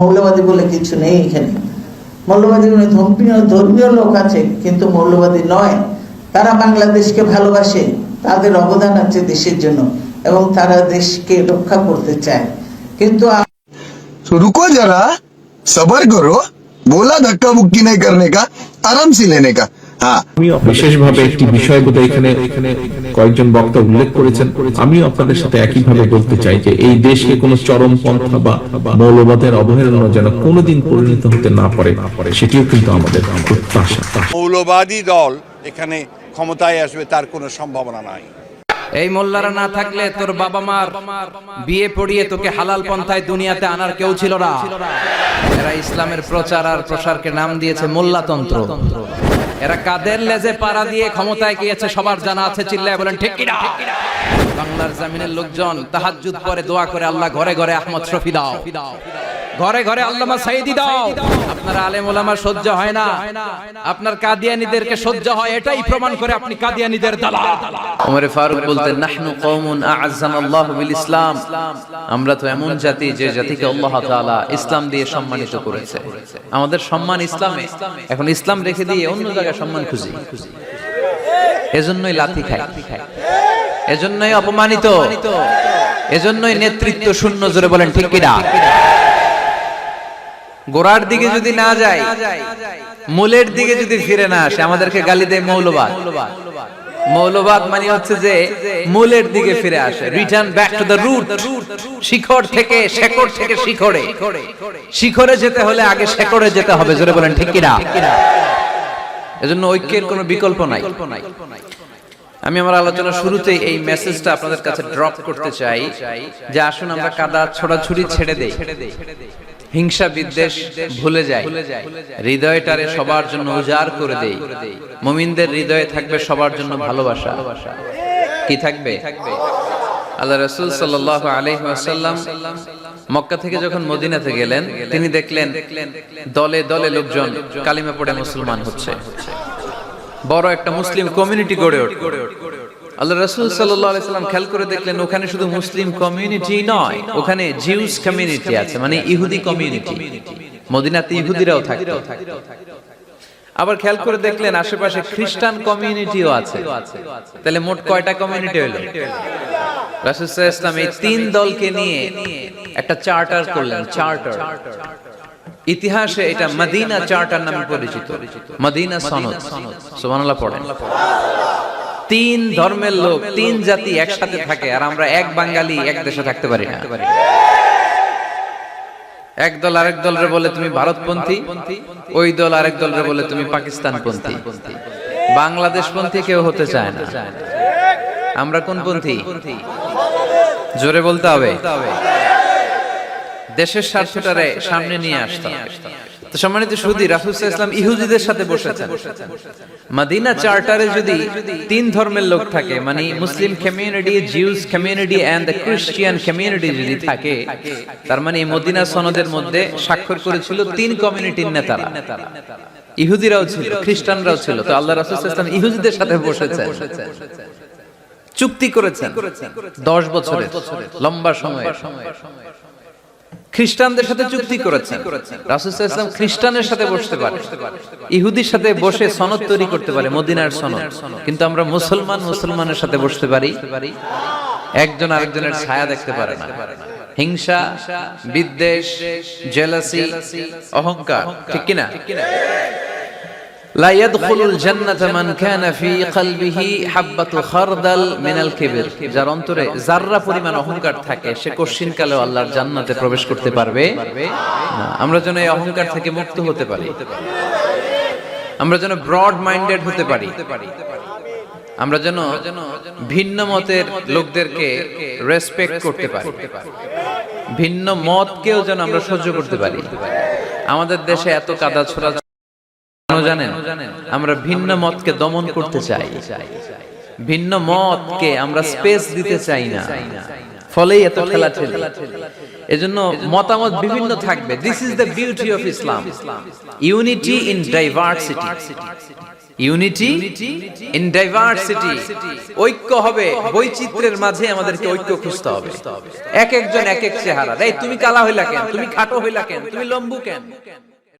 মৌলবাদী বলে কিছু নেই এখানে মৌলবাদী মানে ধর্মীয় ধর্মীয় লোক আছে কিন্তু মৌলবাদী নয় তারা বাংলাদেশকে ভালোবাসে তাদের অবদান আছে দেশের জন্য এবং তারা দেশকে রক্ষা করতে চায় কিন্তু तो रुको जरा सबर करो बोला धक्का मुक्की नहीं करने का आराम से लेने का हाँ বিশেষভাবে একটি বিষয় বোধহয় এখানে কয়েকজন বক্তা উল্লেখ করেছেন। আমিও আপনাদের সাথে একইভাবে বলতে চাই যে এই দেশকে কোনো চরম পন্থা বা মৌলবাদের অবহেলনা যেন কোনোদিন পরিণত হতে না পারে সেটিও কিন্তু আমাদের প্রত্যাশা। মৌলবাদী দল এখানে ক্ষমতায় আসবে তার কোনো সম্ভাবনা নাই। এই মোল্লারা না থাকলে তোর বাবা মার বিয়ে পড়িয়ে তোকে হালাল পন্থায় দুনিয়াতে আনার কেউ ছিল না। এরা ইসলামের প্রচার আর প্রসারকে নাম দিয়েছে মোল্লাতন্ত্র। এরা কাদের লেজে পাড়া দিয়ে ক্ষমতায় গিয়েছে? সবার জানা আছে চিল্লায় বলেন ঠিক কিনা? বাংলার জামিনের লোকজন তাহাজ্জুদ পরে দোয়া করে আল্লাহ ঘরে ঘরে আহমদ শফি দাও। ঘরে ঘরে আল্লামা সাইদি দাও। আপনার আলেম ওলামার সহ্য হয় না। আপনার কাদিয়ানীদেরকে সহ্য হয় এটাই প্রমাণ করে আপনি কাদিয়ানীদের দালাল। ওমরে ফারুক বলতেন নাহনু কওমুন আ'আজ্জানা আল্লাহ বিল ইসলাম। আমরা তো এমন জাতি যে জাতিকে আল্লাহ তাআলা ইসলাম দিয়ে সম্মানিত করেছে। আমাদের সম্মান ইসলামে। এখন ইসলাম রেখে দিয়ে অন্য জায়গায় সম্মান খুঁজি। এজন্যই লাথি খাই এজন্যই অপমানিত। এজন্যই নেতৃত্ব শূন্য জোরে বলেন ঠিক কিনা? গোড়ার দিকে যদি না যায় মূলের দিকে যদি ফিরে না আসে আমাদেরকে গালি দেয় মৌলবাদ। মৌলবাদ। মানে হচ্ছে যে মূলের দিকে ফিরে আসে। Return back to the root শিখর থেকে শেকড় থেকে শিখরে। শিখরে যেতে হলে আগে শেকড়ে যেতে হবে জোরে বলেন ঠিক কিনা? এজন্য ঐক্যের কোনো বিকল্প নাই। আমি আমার আলোচনা শুরুতেই এই মেসেজটা আপনাদের কাছে ড্রপ করতে চাই যে আসুন আমরা কাদা ছোড়াছুড়ি ছেড়ে দেই। হিংসা বিদ্বেষ ভুলে যায়। হৃদয়টারে সবার জন্য উজাড় করে দেই। মুমিনদের হৃদয়ে থাকবে সবার জন্য ভালোবাসা। কি থাকবে? আল্লাহ রাসূল সাল্লাল্লাহু আলাইহি ওয়াসাল্লাম মক্কা থেকে যখন মদিনাতে গেলেন, তিনি দেখলেন দলে দলে লোকজন কালিমা পড়ে মুসলমান হচ্ছে। বড় একটা মুসলিম কমিউনিটি গড়ে উঠল। আল্লাহ রাসূল সাল্লাল্লাহু আলাইহি সাল্লাম খেয়াল করে দেখলেন ওখানে শুধু মুসলিম কমিউনিটি নয় ওখানে জিউস কমিউনিটি আছে মানে ইহুদি কমিউনিটি মদিনাতে ইহুদিরাও থাকতো। আবার খেয়াল করে দেখলেন আশেপাশে খ্রিস্টান কমিউনিটিও আছে। তাহলে মোট কয়টা কমিউনিটি হলো রাসূল সাল্লাল্লাহু এই তিন দলকে নিয়ে একটা চার্টার করলেন চার্টার ইতিহাসে এটা মদিনা চার্টার নামে পরিচিত। মদিনা সনদ সুবহানাল্লাহ পড়েন। তিন ধর্মের লোক, তিন জাতি একসাথে থাকে আর আমরা এক বাঙালি, এক দেশে থাকতে পারি না। এক দল আরেক বলে তুমি ভারতপন্থী, ওই দল আরেক বলে তুমি বাংলাদেশপন্থী কেউ হতে চায় না। আমরা কোন পন্থী? জোরে বলতে হবে। দেশের স্বার্থটারে সামনে নিয়ে আসতাম তো সম্মানিত সুদী ওয়াসাল্লাম ইহুদিদের সাথে বসেছেন। মদিনা চার্টারে যদি তিন ধর্মের লোক থাকে মানে Muslim community Jews community and the Christian community যদি থাকে তার মানে মদিনা সনদের মধ্যে স্বাক্ষর করেছিল তিন কমিউনিটির নেতারা। ইহুদিরাও ছিল খ্রিস্টানরাও ছিল তো আল্লাহ রাসূল ওয়াসাল্লাম ইহুদিদের সাথে বসেছেন। চুক্তি করেছেন। দশ বছরের লম্বা সময় খ্রিস্টানদের সাথে চুক্তি করেছেন। রাসুল ইসলাম খ্রিস্টানের সাথে বসতে পারে। ইহুদির সাথে বসে সনদ তৈরি করতে পারে মদিনার সনদ। কিন্তু আমরা মুসলমান মুসলমানের সাথে বসতে পারি। একজন আরেকজনের ছায়া দেখতে পারে না। হিংসা বিদ্বেষ জেলাসি অহংকার। ঠিক কিনা? لا يدخل الجنة من كان في قلبه حبة خردل من الكبر যার অন্তরে জাররা পরিমাণ অহংকার থাকে সে কশিন কালে আল্লাহর জান্নাতে প্রবেশ করতে পারবে না আমরা যেন এই অহংকার থেকে মুক্ত হতে পারি আমরা যেন ব্রড মাইন্ডেড হতে পারি আমরা যেন ভিন্ন মতের লোকদেরকে রেসপেক্ট করতে পারি ভিন্ন মতকেও যেন আমরা সহ্য করতে পারি আমাদের দেশে এত কাদা ছোড়া কেন জানেন আমরা ভিন্ন মতকে দমন করতে চাই। ভিন্ন মতকে আমরা স্পেস দিতে চাই না। ফলেই এত খেলা ঠেলে। এজন্য মতামত বিভিন্ন থাকবে। This is the beauty of Islam unity in diversity unity in diversity ঐক্য হবে। বৈচিত্র্যের মাঝে আমাদেরকে ঐক্য খুঁজতে হবে। এক একজন এক এক চেহারা। তুমি কালা হইলা কেন? তুমি খাটো হইলা কেন? তুমি লম্বু কেন?